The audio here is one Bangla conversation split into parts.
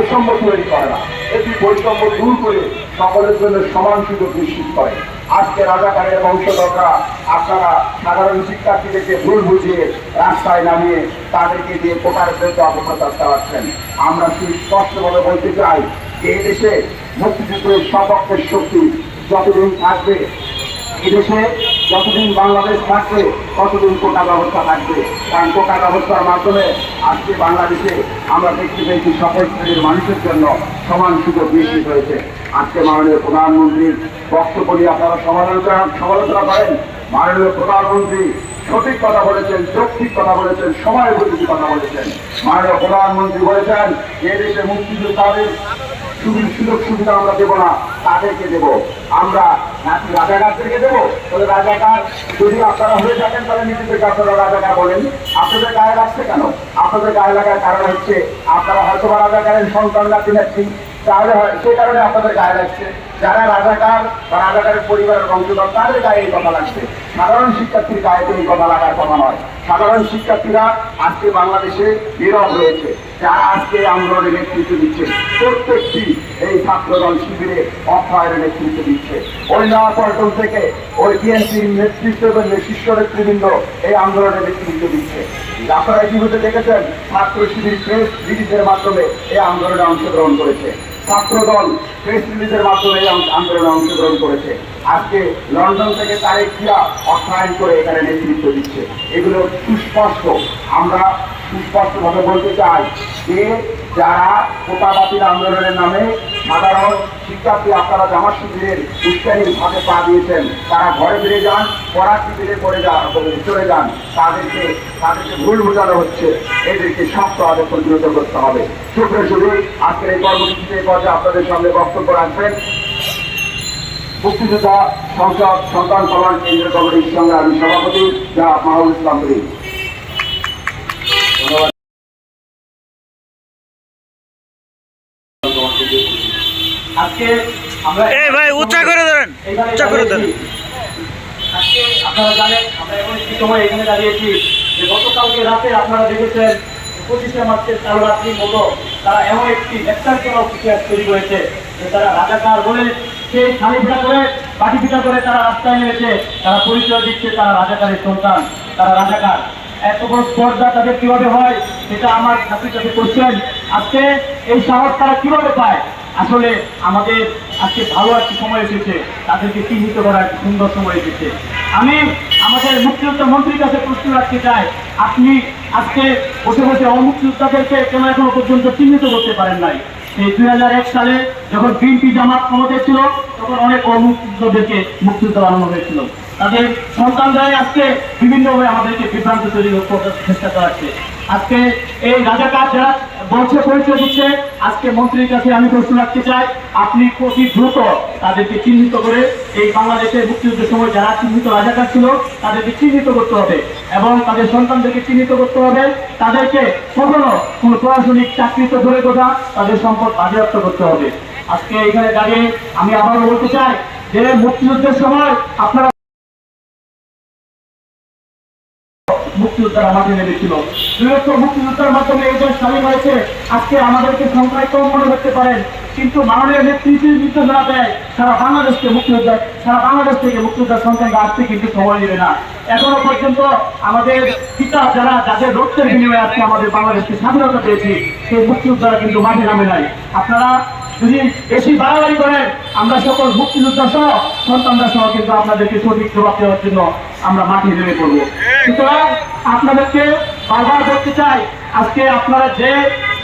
বৈষম্য তৈরি করে না। এটি বৈষম্য দূর করে সকলের জন্য সমান সুযোগ নিশ্চিত করে। আজকে রাজাকারের বংশধররা আপনারা সাধারণ শিক্ষার্থীদেরকে ভুল বুঝিয়ে রাস্তায় নামিয়ে তাদেরকে দিয়ে বিরুদ্ধে অপপ্রচার চালাচ্ছেন। আমরা সুস্পষ্টভাবে বলতে চাই যে এদেশে মুক্তিযুদ্ধের সপক্ষের শক্তি যতদিন থাকবে, এদেশে যতদিন বাংলাদেশ থাকবে, ততদিন কোটা ব্যবস্থা থাকবে। কারণ কোটা ব্যবস্থার মাধ্যমে আজকে বাংলাদেশে আমরা দেখতে পেয়েছি সকল শ্রেণির মানুষের জন্য সমান সুযোগ নিশ্চিত হয়েছে। আজকে মাননীয় প্রধানমন্ত্রীর বক্তব্য নিয়ে আপনারা সমালোচনা সমালোচনা করেন। মাননীয় প্রধানমন্ত্রী সঠিক কথা বলেছেন, যৌক্তিক কথা বলেছেন, সময় উপযোগী কথা বলেছেন। মাননীয় প্রধানমন্ত্রী বলেছেন যে দেশে মুক্তিযোদ্ধাদের সুযোগ সুবিধা আমরা দেবো না, তাদেরকে দেব। আমরা নাকি রাজাকারদেরকে দেবো। তাহলে রাজাকার যদি আপনারা হয়ে থাকেন, তাহলে নিজেদেরকে আপনারা রাজাকার বলেন। আপনাদের গায়ে লাগছে কেন? আপনাদের গায়ে লাগার কারণ হচ্ছে, আপনারা হয়তো বা রাজাকারের সন্তান নাতি নাচ্ছি তাহলে হয় সে কারণে আপনাদের গায়ে লাগছে। যারা রাজাকার বা রাজাকারের পরিবারের বংশধর, তাদের গায়ে এই কথা লাগছে। সাধারণ শিক্ষার্থীর গায়ে তো এই কথা লাগার কথা নয়। সাধারণ শিক্ষার্থীরা আজকে বাংলাদেশে নীরব রয়েছে। যারা আজকে এই আন্দোলনে নেতৃত্ব দিচ্ছে, প্রত্যেকটি এই ছাত্রদল শিবিরে অক্ষয়ের নেতৃত্ব দিচ্ছে। ওই নয়াপল্টন থেকে ওই বিএনপির নেতৃত্ব এবং শীর্ষ নেতৃবৃন্দ এই আন্দোলনে নেতৃত্ব দিচ্ছে। আপনারা ইতিমধ্যে দেখেছেন, ছাত্র শিবির প্রেস ব্রিটিশের মাধ্যমে এই আন্দোলনে অংশগ্রহণ করেছে। ছাত্রদল প্রেস রিলিজের মাধ্যমে আন্দোলনে অংশগ্রহণ করেছে। আজকে লন্ডন থেকে তারেক জিয়া অর্থায়ন করে এখানে নেতৃত্ব দিচ্ছে। এগুলো সুস্পষ্ট। আমরা সুস্পষ্টভাবে বলতে চাই যে যারা কোটা আন্দোলনের নামে সাধারণ শিক্ষার্থী আপনারা জামা শিবিরের উস্কানির ভাগে পা দিয়েছেন, তারা ঘরে ফিরে যান, পড়া শিবিরে পড়ে যান চলে যান, তাদেরকে তাদেরকে ভুল বোঝানো হচ্ছে, এদেরকে শক্ত হাতে প্রতিরোধ করতে হবে। সুপ্রিয় শুধু আজকের এই কর্মসূচিতে পর্যায়ে আপনাদের সামনে বক্তব্য রাখবেন। মুক্তিযোদ্ধা সংসদ, সন্তান কল্যাণ কেন্দ্রীয় কমিটির সঙ্গে আমি সভাপতি যা মাহুল ইসলাম আজকে আমরা এই ভাই উচ্চা করে ধরেন উচ্চা করে ধরেন। আজকে আপনারা জানেন আমরা এখন একটি সময় এখানে দাঁড়িয়েছি যে গতকালকে রাতে আপনারা দেখেছেন পঁচিশে মার্চের কাল রাত্রির মতো তারা এমন একটি ন্যাকচারজনক ইতিহাস তৈরি করেছে যে তারা রাজাকার বলে সেই খালি পিঠা করে বাটি পিঠা করে তারা রাস্তায় নেমেছে। তারা পরিচয় দিচ্ছে তারা রাজাকারের সন্তান তারা রাজাকার। এত বড় স্পর্ধা তাদের কীভাবে হয় সেটা আমার ছাত্রীর কাছে কোশ্চেন আজকে এই সাহস তারা কীভাবে পায়? আসলে আমাদের আজকে ভালো একটি সময় এসেছে, তাদেরকে চিহ্নিত করার একটি সুন্দর সময় এসেছে। আমি আমাদের মুক্তিযোদ্ধা মন্ত্রীর কাছে প্রশ্ন রাখতে চাই, আপনি আজকে বসে বসে অমুক্তিযোদ্ধাদেরকে কেন এখনও পর্যন্ত চিহ্নিত করতে পারেন নাই? এই দুই হাজার এক সালে যখন বিএনপি জামাত ক্ষমতায় ছিল, তখন অনেক অমুক্তিযোদ্ধাদেরকে মুক্তিযুদ্ধ বানানো হয়েছিল। তাদের সন্তানরাই আজকে বিভিন্নভাবে আমাদেরকে বিভ্রান্ত তৈরি চেষ্টা করাচ্ছে। আজকে এই রাজাকার যারা বলছে পরিচয় দিচ্ছে। আজকে মন্ত্রীর কাছে আমি প্রশ্ন রাখতে চাই, আপনি অতি দ্রুত তাদেরকে চিহ্নিত করে এই বাংলাদেশের মুক্তিযুদ্ধের সময় যারা চিহ্নিত রাজাকার ছিল, তাদেরকে চিহ্নিত করতে হবে এবং তাদের সন্তানদেরকে চিহ্নিত করতে হবে। তাদেরকে কখনো কোনো প্রশাসনিক চাকরিতে ধরে কথা তাদের সম্পদ বাজেয়াপ্ত করতে হবে। আজকে এখানে দাঁড়িয়ে আমি আবারও বলতে চাই যে মুক্তিযুদ্ধের সময় আপনারা মুক্তিযোদ্ধারা মাঠে নেমেছিল বৃহত্ত মুক্তিযোদ্ধার মাধ্যমে এই দেশ হয়েছে। আজকে আমাদেরকে সংখ্যায় কম মনে করতে পারেন। কিন্তু মাননীয় নেতৃত্বের নির্দেশনা দেয়, সারা বাংলাদেশকে মুক্তিযোদ্ধা সারা বাংলাদেশ থেকে মুক্তিযোদ্ধার সংখ্যাকে আসতে কিন্তু সময় নেবে না। এখনও পর্যন্ত আমাদের পিতা যারা, যাদের রক্তের বিনিময়ে আজকে আমাদের বাংলাদেশকে স্বাধীনতা পেয়েছি, সেই মুক্তিযোদ্ধারা কিন্তু মাঠে নামে নাই। আপনারা যদি বেশি বাড়াবাড়ি করেন, আমরা সকল মুক্তিযোদ্ধা সহ, সন্তানরা সহ কিন্তু আপনাদেরকে সঠিক জবাব দেওয়ার জন্য আমরা মাঠে নেমে পড়ব। সুতরাং আপনাদেরকে বারবার বলতে চাই, আজকে আপনারা যে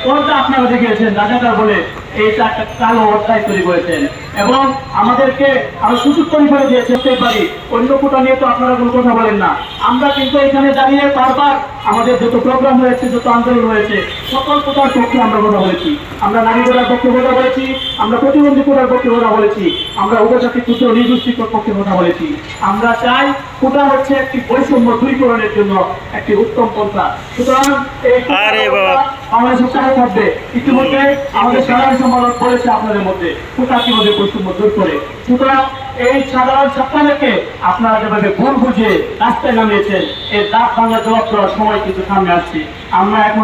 কোনটা আপনারা দেখিয়েছেন রাজাদার বলে, এইটা একটা কালো অধ্যায় তৈরি করেছেন। এবং আমাদেরকে আরও সুযোগ তৈরি করে দিয়েছে পারি অন্য কোটা নিয়ে তো আপনারা কোনো কথা বলেন না। আমরা কিন্তু এখানে দাঁড়িয়ে বারবার আমাদের যত প্রোগ্রাম হয়েছে যত আন্দোলন হয়েছে সকল কোটার পক্ষে আমরা কথা বলেছি আমরা নারী কোটার পক্ষে কথা বলেছি আমরা প্রতিবন্ধী কোটার পক্ষে কথা বলেছি আমরা উপজাতি ক্ষুদ্র নির্দিষ্ট পক্ষে কথা বলেছি আমরা চাই কোটা হচ্ছে একটি বৈষম্য দূরীকরণের জন্য একটি উত্তম পন্থা। সুতরাং এই বাংলাদেশে চালু থাকবে ইতিমধ্যে আমাদের সাধারণ সম্পাদক বলেছে আপনাদের মধ্যে কোটা কীভাবে বৈষম্য দূর করে। সুতরাং এই সাধারণ ছাত্রদেরকে আপনারা যেভাবে ভুল বুঝে রাস্তায় নামিয়েছেন, এর দাগ ভাঙা জবাব দেওয়ার সময় কিন্তু সামনে আসছে। আমরা এখন